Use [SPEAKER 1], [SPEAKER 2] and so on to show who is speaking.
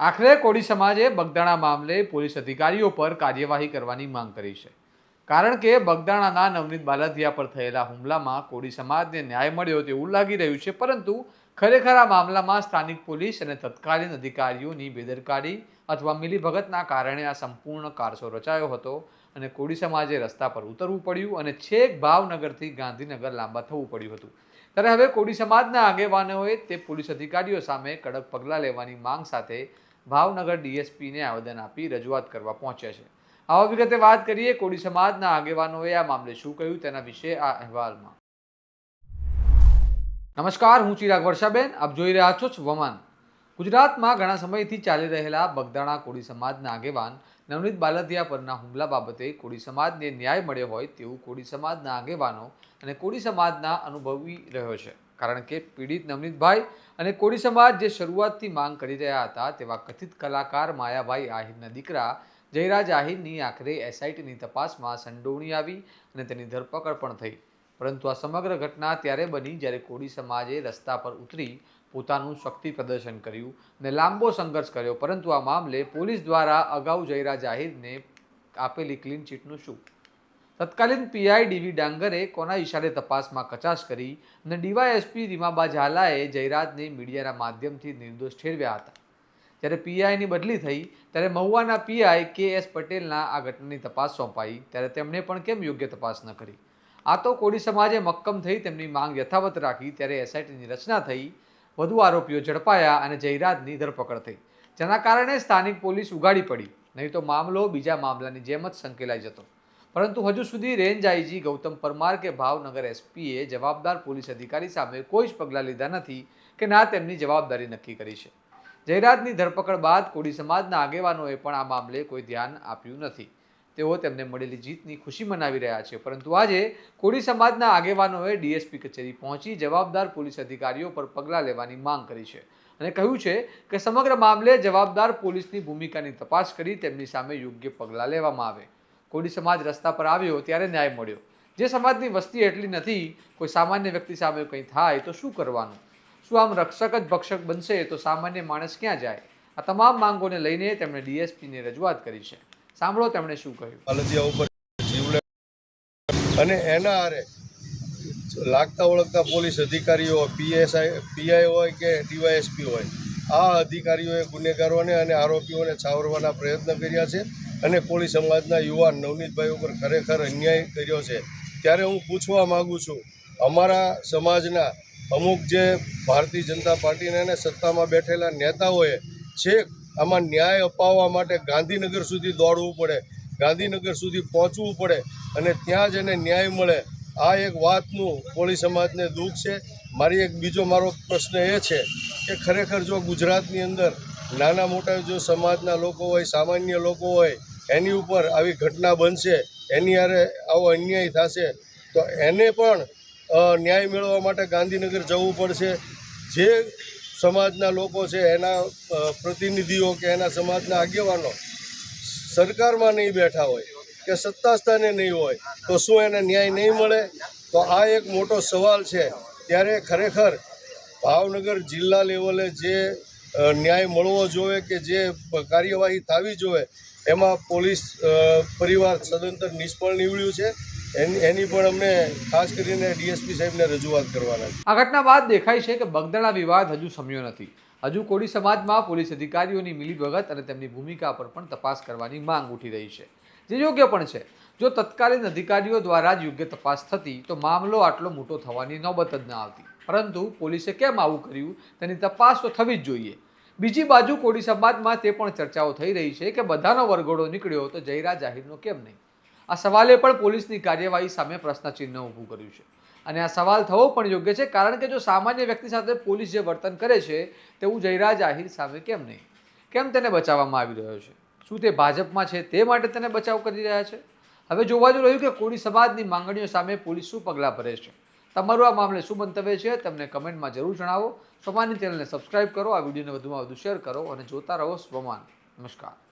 [SPEAKER 1] આખરે કોળી સમાજે બગદાણા મામલે પોલીસ અધિકારીઓ પર કાર્યવાહી કરવાની માંગ કરી છે. કારણ કે બગદાણાના નવનીત બાલાધિયા પર થયેલા હુમલામાં કોળી સમાજને ન્યાય મળ્યો તેવું લાગી રહ્યું છે, પરંતુ ખરેખર આ મામલામાં સ્થાનિક પોલીસ અને તત્કાલીન અધિકારીઓની બેદરકારી અથવા મિલીભગતના કારણે આ સંપૂર્ણ કારસો રચાયો હતો અને કોળી સમાજે રસ્તા પર ઉતરવું પડ્યું અને છેક ભાવનગરથી ગાંધીનગર લાંબા થવું પડ્યું હતું. ત્યારે હવે કોળી સમાજના આગેવાનોએ તે પોલીસ અધિકારીઓ સામે કડક પગલાં લેવાની માંગ સાથે ભાવનગર ડીએસપીને આવેદન આપી રજૂઆત કરવા પહોંચ્યા છે. આવા વિગતે વાત કરીએ કોડી સમાજના આગેવાનોએ આ મામલે શું કહ્યું તેના વિશે આ અહેવાલમાં. નમસ્કાર, હું ચિરાગ વર્ષાબેન, આપ જોઈ રહ્યા છો વમાન. ગુજરાતમાં ઘણા સમયથી ચાલી રહેલા બગદાણા કોળી સમાજના આગેવાન નવનીત બાલદિયા પરના હુમલા બાબતે કોળી સમાજને ન્યાય મળ્યો હોય તેવું કોળી સમાજના આગેવાનો અને કોળી સમાજના અનુભવી રહ્યો છે. કારણ કે પીડિત નવનીતભાઈ અને કોળી સમાજ જે શરૂઆતથી માંગ કરી રહ્યા હતા તેવા કથિત કલાકાર માયાભાઈ આહિરના દીકરા જયરાજ આહિરની આખરે એસઆઈટીની તપાસમાં સંડોવણી આવી અને તેની ધરપકડ પણ થઈ. પરંતુ આ સમગ્ર ઘટના ત્યારે બની જ્યારે કોળી સમાજે રસ્તા પર ઉતરી પોતાનું શક્તિ પ્રદર્શન કર્યું અને લાંબો સંઘર્ષ કર્યો. પરંતુ આ મામલે પોલીસ દ્વારા અગાઉ જયરા આહિરને આપેલી ક્લીન ચીટનું શું? તત્કાલીન પીઆઈ ડીવી ડાંગરે કોના ઇશારે તપાસમાં કચાશ કરી અને ડીવાયએસપી રીમાબા ઝાલાએ જયરાજને મીડિયાના માધ્યમથી નિર્દોષ ઠેરવ્યા હતા. જ્યારે પીઆઈની બદલી થઈ, ત્યારે મહુવાના પીઆઈ કે એસ પટેલના આ ઘટનાની તપાસ સોંપાઈ, ત્યારે તેમણે પણ કેમ યોગ્ય તપાસ ન કરી? આ તો કોળી સમાજે મક્કમ થઈ તેમની માંગ યથાવત રાખી, ત્યારે એસઆઈટીની રચના થઈ, વધુ આરોપીઓ ઝડપાયા અને જયરાજની ધરપકડ થઈ. જેના કારણે સ્થાનિક પોલીસ ઉગાડી પડી, નહીં તો મામલો બીજા મામલાની જેમ જ સંકેલાઈ જતો. પરંતુ હજુ સુધી રેન્જ આઈજી ગૌતમ પરમાર કે ભાવનગર એસપીએ જવાબદાર પોલીસ અધિકારી સામે કોઈ જ પગલાં લીધા નથી કે ના તેમની જવાબદારી નક્કી કરી છે. જયરાજની ધરપકડ બાદ કોળી સમાજના આગેવાનોએ પણ આ મામલે કોઈ ધ્યાન આપ્યું નથી. તેઓ તેમને મળેલી જીતની ખુશી મનાવી રહ્યા છે, પરંતુ આજે કોળી સમાજના આગેવાનોએ ડીએસપી કચેરી પહોંચી જવાબદાર પોલીસ અધિકારીઓ પર પગલાં લેવાની માંગ કરી છે અને કહ્યું છે કે સમગ્ર મામલે જવાબદાર પોલીસની ભૂમિકાની તપાસ કરી તેમની સામે યોગ્ય પગલાં લેવામાં આવે. કોળી સમાજ રસ્તા પર આવ્યો ત્યારે ન્યાય મળ્યો. જે સમાજની વસ્તી એટલી નથી, કોઈ સામાન્ય વ્યક્તિ સામે કંઈ થાય તો શું કરવાનું? શું આમ રક્ષક જ ભક્ષક બનશે તો સામાન્ય માણસ ક્યાં જાય? આ તમામ માંગોને લઈને તેમણે ડીએસપીને રજૂઆત કરી છે. સાંભળો તેમણે શું કહ્યું.
[SPEAKER 2] અને એના આરે લાગતા ઓળખતા પોલીસ અધિકારીઓ, પીએસઆઈ, પીઆઈ હોય કે ડીવાયએસપી હોય, આ અધિકારીઓએ ગુનેગારોને અને આરોપીઓને છાવરવાના પ્રયત્ન કર્યા છે. અને કોળી સમાજના યુવાન નવનીતભાઈ ઉપર ખરેખર અન્યાય કર્યો છે. ત્યારે હું પૂછવા માગું છું, અમારા સમાજના અમુક જે ભારતીય જનતા પાર્ટીના અને સત્તામાં બેઠેલા નેતાઓએ છેક આમાં ન્યાય અપાવવા માટે ગાંધીનગર સુધી દોડવું પડે, ગાંધીનગર સુધી પહોંચવું પડે અને ત્યાં જ એને ન્યાય મળે. આ એક વાતનું કોળી સમાજને દુઃખ છે. મારી એક બીજો મારો પ્રશ્ન એ છે કે ખરેખર જો ગુજરાતની અંદર નાના મોટા જો સમાજના લોકો હોય, સામાન્ય લોકો હોય એની ઉપર આવી ઘટના બનશે, એની હારે આવો અન્યાય થશે, તો એને પણ ન્યાય મેળવવા માટે ગાંધીનગર જવું પડશે. જે સમાજના લોકો છે, એના પ્રતિનિધિઓ કે એના સમાજના આગેવાનો સરકારમાં નહીં બેઠા હોય, કે સત્તા સ્થાને નહીં હોય, તો શું એને ન્યાય નહીં મળે? તો આ એક મોટો સવાલ છે. ત્યારે ખરેખર ભાવનગર જિલ્લા લેવલે જે ન્યાય મળવો જોઈએ કે જે કાર્યવાહી થવી જોઈએ, એમાં પોલીસ પરિવાર સદંતર નિષ્ફળ નીવડ્યું છે. એની પણ અમને ખાસ કરીને ડીએસપી સાહેબને રજૂઆત કરવાના છે.
[SPEAKER 1] આ ઘટના બાદ દેખાય છે કે બગદાણા વિવાદ હજુ સમ્યો નથી. હજુ કોળી સમાજમાં પોલીસ અધિકારીઓની મિલીભગત અને તેમની ભૂમિકા પર પણ તપાસ કરવાની માંગ ઉઠી રહી છે. જે યોગ્ય પણ છે. જો તત્કાલીન અધિકારીઓ દ્વારા જ યોગ્ય તપાસ થતી, તો મામલો આટલો મોટો થવાની નોબત જ ન આવતી. પરંતુ પોલીસે કેમ આવું કર્યું? તેની તપાસ તો થવી જ જોઈએ. બીજી બાજુ કોડી સમાજમાં તે પણ ચર્ચાઓ થઈ રહી છે કે બધાનો વરઘોડો નીકળ્યો તો જયરા જાહેરનો કેમ નહીં? આ સવાલે પણ પોલીસની કાર્યવાહી સામે પ્રશ્નચિહ્ન ઊભું કર્યું છે. અને આ સવાલ થવો પણ યોગ્ય છે કારણ કે જો સામાન્ય વ્યક્તિ સાથે પોલીસ જે વર્તન કરે છે, તેવું જયરાજ આહિર સામે કેમ નહીં? કેમ તેને બચાવવામાં આવી રહ્યો છે? શું તે ભાજપમાં છે તે માટે તેને બચાવ કરી રહ્યા છે? હવે જોવા રહ્યું કે કોળી સમાજની માંગણીઓ સામે પોલીસ શું પગલાં ભરે છે? તમારું આ મામલે શું મંતવ્ય છે તમને કમેન્ટમાં જરૂર જણાવો. સ્વમાની ચેનલને સબસ્ક્રાઇબ કરો, આ વિડીયોને વધુમાં વધુ શેર કરો અને જોતા રહો સ્વમાન. નમસ્કાર.